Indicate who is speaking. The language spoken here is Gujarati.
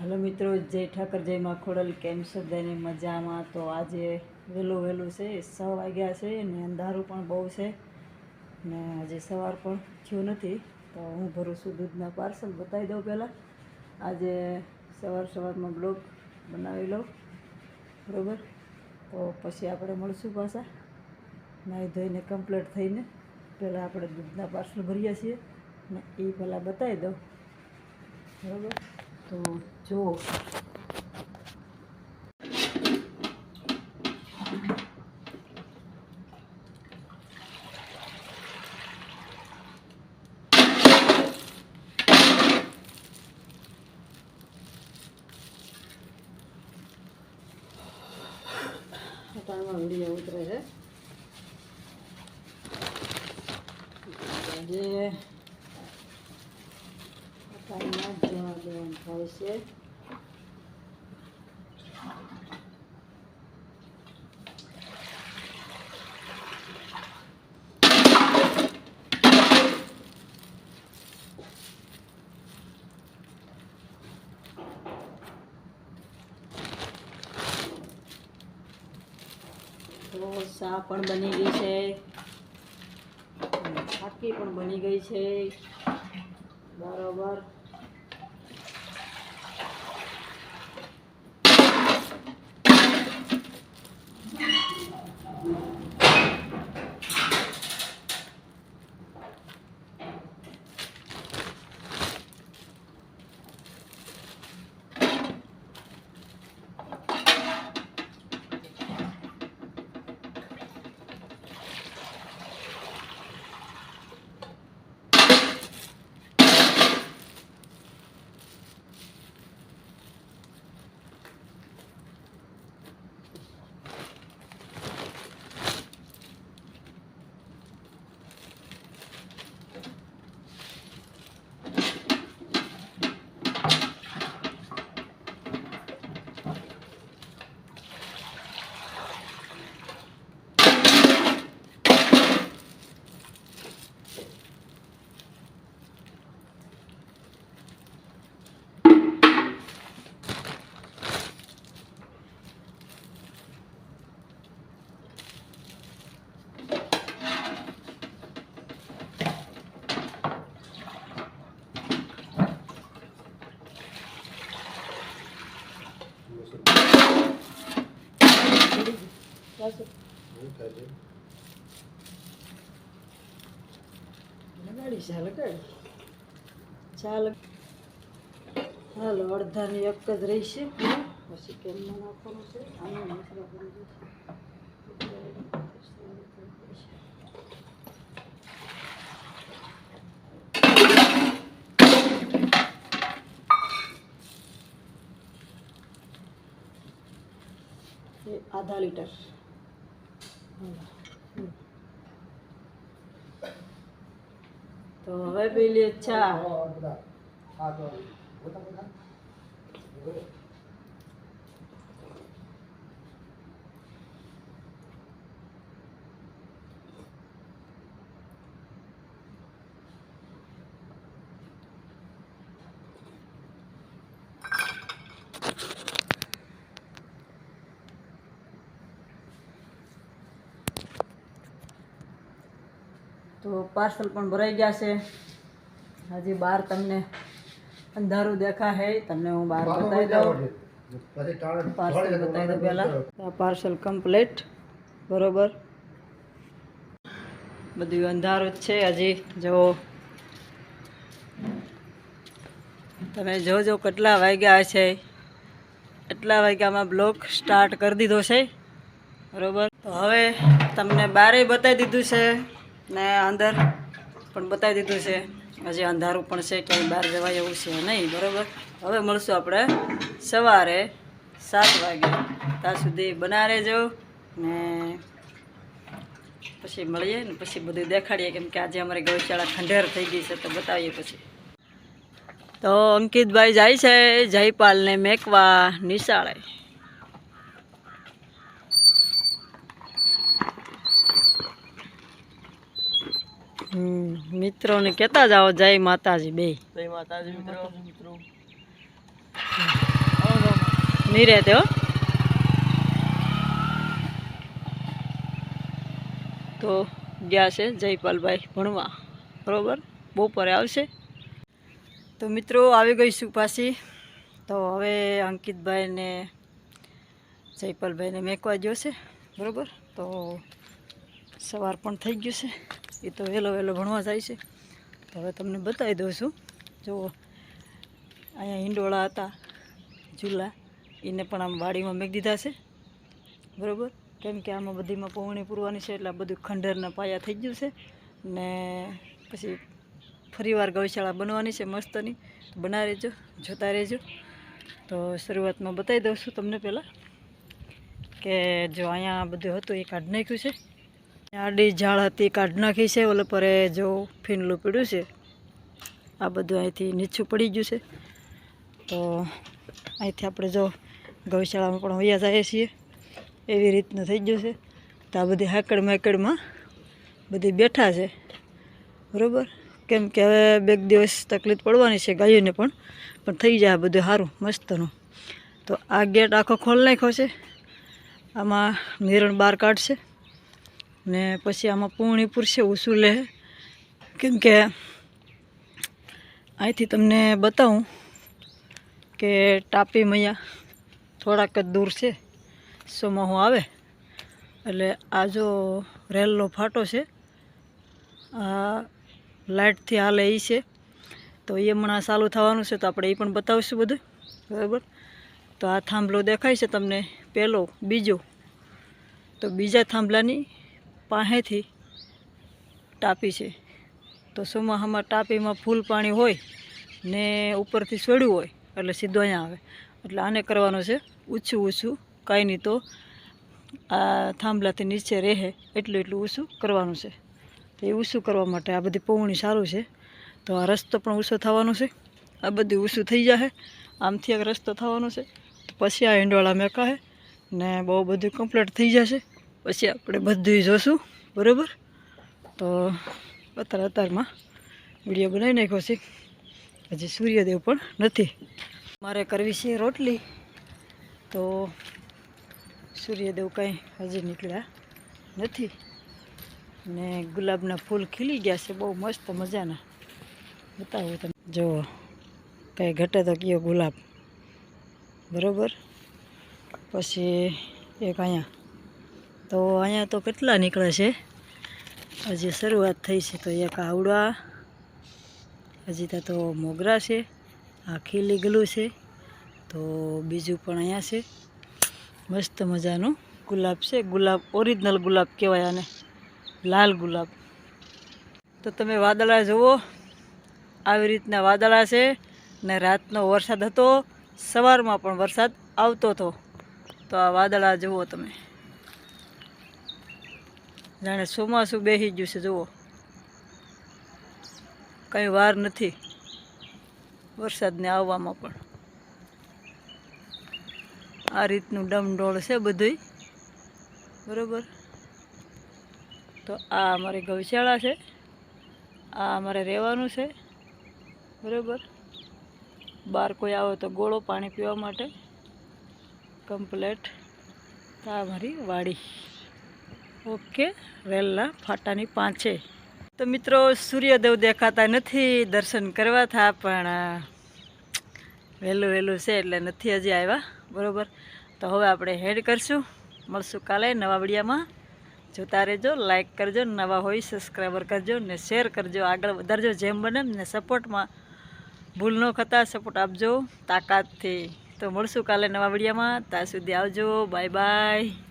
Speaker 1: હલો મિત્રો, જય ઠાકર, જય માં ખોડલ. કેમ છો બધાને? મજામાં? તો આજે વહેલું વહેલું છે, છ વાગ્યા છે ને અંધારું પણ બહુ છે ને આજે સવાર પણ થયું નથી. તો હું ભરું છું દૂધના પાર્સલ બતાવી દઉં પહેલાં. આજે સવાર સવારમાં બ્લોગ બનાવી લઉં, બરાબર? તો પછી આપણે મળશું પાછા. નાહી ધોઈને કમ્પ્લીટ થઈને પહેલાં આપણે દૂધના પાર્સલ ભરીએ છીએ ને એ પહેલાં બતાવી દઉં, બરાબર? તો જો. ટાઈમમાં વીડિયો ઉતરે છે. આજે ટાઈમમાં જવા દેવાનું થાય છે. તો ચા પણ બની ગઈ છે. ખાખી પણ બની ગઈ છે. બરોબર. લગાડી છે લગાડી ચાલ. હાલો, અડધાની એક જ રહેશે. પછી કેમમાં નાખવાનું છે? આનો મસાલો કરી દઈશ એ પેલી ચા તો પાર્સલ પણ ભરાઈ ગયા છે. હજી બહાર તમને અંધારું દેખા હે તમને હું બહાર બતાવી દઉં. પાર્સલ બતાવી દઉં પહેલાં. આ પાર્સલ કમ્પ્લીટ બરોબર. બધું અંધારું જ છે હજી. જો તમે જોજો કેટલા વાગ્યા છે એટલા વાગ્યામાં બ્લોક સ્ટાર્ટ કરી દીધો છે. બરોબર. તો હવે તમને બારે બતાવી દીધું છે ને અંદર પણ બતાવી દીધું છે. હજી અંધારું પણ છે, ક્યાંય બહાર જવાય એવું છે નહીં, બરાબર? હવે મળશું આપણે સવારે સાત વાગે. ત્યાં સુધી બના રહેજો ને પછી મળીએ ને પછી બધું દેખાડીએ, કેમ કે આજે અમારી ગૌશાળા ખંડેર થઈ ગઈ છે, તો બતાવીએ પછી. તો અંકિતભાઈ જાય છે જયપાલને મેકવા નિશાળે. મિત્રોને કહેતા જાઓ જય માતાજી બે.
Speaker 2: જય માતાજી મિત્રો મિત્રો.
Speaker 1: નિરેતે હો. તો ગયા છે જયપાલભાઈ ભણવા બરોબર? બપોરે આવશે. તો મિત્રો આવી ગઈ છું પાછી. તો હવે અંકિતભાઈને જયપાલભાઈને મેકવા ગયો છે બરોબર? તો સવાર પણ થઈ ગયું છે. એ તો વહેલો વહેલો ભણવા જાય છે. તો હવે તમને બતાવી દઉં છું. જો અહીંયા હિંડોળા હતા ઝૂલા એને પણ આમ વાડીમાં મેક દીધા છે. બરાબર? કેમ કે આમાં બધીમાં પૌણી પૂરવાની છે એટલે આ બધું ખંડરના પાયા થઈ ગયું છે. ને પછી ફરીવાર ગૌશાળા બનવાની છે મસ્તની. બના રહેજો, જોતા રહેજો. તો શરૂઆતમાં બતાવી દઉં છું તમને પહેલાં કે જો અહીંયા બધું હતું એ કાઢ નાખ્યું છે. આડી ઝાડ હતી, કાઢી નાખી છે, ઓલે પરે જો ફીનલું પીડ્યું છે. આ બધું અહીંથી નીચું પડી ગયું છે. તો અહીંથી આપણે જો ગૌશાળામાં પણ વયા જઈએ છીએ. એવી રીતનું થઈ ગયું છે. તો આ બધી હાકડ માકડમાં બધી બેઠા છે. બરાબર? કેમ કે હવે બે દિવસ તકલીફ પડવાની છે ગાયોને પણ પણ થઈ જાય બધું સારું મસ્તનું. તો આ ગેટ આખો ખોલ નાખ્યો છે. આમાં નિરણ બહાર કાઢશે. ને પછી આમાં પૂર્ણી પૂરશે ઉસૂલે. લે કેમ કે અહીંથી તમને બતાવું કે ટાપી મૈયા થોડાક જ દૂર છે. સોમાહું આવે. એટલે આ જો રેલનો ફાટો છે, આ લાઇટથી હાલે એ છે. તો એ હમણાં ચાલુ થવાનું છે, તો આપણે એ પણ બતાવીશું બધું. બરાબર? તો આ થાંભલો દેખાય છે તમને પહેલો બીજો. તો બીજા થાંભલાની પાસેથી ટાપી છે. તો ચોમાસામાં ટાપીમાં ફૂલ પાણી હોય ને ઉપરથી છોડ્યું હોય, એટલે સીધો અહીંયા આવે. એટલે આને કરવાનું છે ઊંચું ઊંચું, કાંઈ નહીં તો આ થાંભલાથી નીચે રહે, એટલું એટલું ઊંચું કરવાનું છે. તો એ ઊંચું કરવા માટે આ બધી પૌણી સારું છે. તો આ રસ્તો પણ ઊંચો થવાનો છે. આ બધું ઊંચું થઈ જશે આમથી એક રસ્તો થવાનો છે. પછી આ હિંડોળા મેકાશે ને બહુ બધું કમ્પ્લીટ થઈ જશે પછી આપણે બધું જોશું, બરાબર? તો અત્યારે અત્યારમાં વીડિયો બનાવી નાખ્યો છે. હજી સૂર્યદેવ પણ નથી. મારે કરવી છે રોટલી. તો સૂર્યદેવ કાંઈ હજી નીકળ્યા નથી. ને ગુલાબના ફૂલ ખીલી ગયા છે, બહુ મસ્ત મજાના. બતાવું તમે જુઓ કાંઈ ઘટે તો કયો ગુલાબ. બરાબર? પછી એક અહીંયા તો અહીંયા તો કેટલા નીકળે છે? હજી શરૂઆત થઈ છે તો એક આવડા, હજી ત્યાં તો મોગરા છે આખી લીગલું છે, તો બીજું પણ અહીંયા છે. મસ્ત મજાનું ગુલાબ છે. ગુલાબ, ઓરિજિનલ ગુલાબ કહેવાય આને. લાલ ગુલાબ. તો તમે વાદળા જુઓ. આવી રીતના વાદળા છે ને રાતનો વરસાદ હતો. સવારમાં પણ વરસાદ આવતો હતો. તો આ વાદળા જુઓ તમે. જાણે ચોમાસું બેસી ગયું છે, જુઓ. કંઈ વાર નથી વરસાદને આવવામાં પણ. આ રીતનું ડમડોળ છે બધું બરાબર? તો આ અમારી ગૌશાળા છે. આ અમારે રહેવાનું છે. બરાબર? બહાર કોઈ આવે તો ગોળો પાણી પીવા માટે. કમ્પ્લેટ. આ અમારી વાડી. ઓકે વહેલા ફાટાની પાંચે. તો મિત્રો, સૂર્યદેવ દેખાતા નથી, દર્શન કરવા થા, પણ વહેલું વહેલું છે એટલે નથી હજી આવ્યા, બરાબર? તો હવે આપણે હેડ કરશું. મળશું કાલે નવા વિડીયામાં. જોતા રહેજો લાઇક કરજો, નવા હોય, સબસ્ક્રાઈબર કરજો ને શેર કરજો. આગળ વધારજો, જેમ બને ને સપોર્ટમાં ભૂલ ન ખતા સપોર્ટ આપજો, તાકાતથી. તો મળશું કાલે નવા વિડીયામાં. ત્યાં સુધી આવજો. Bye bye.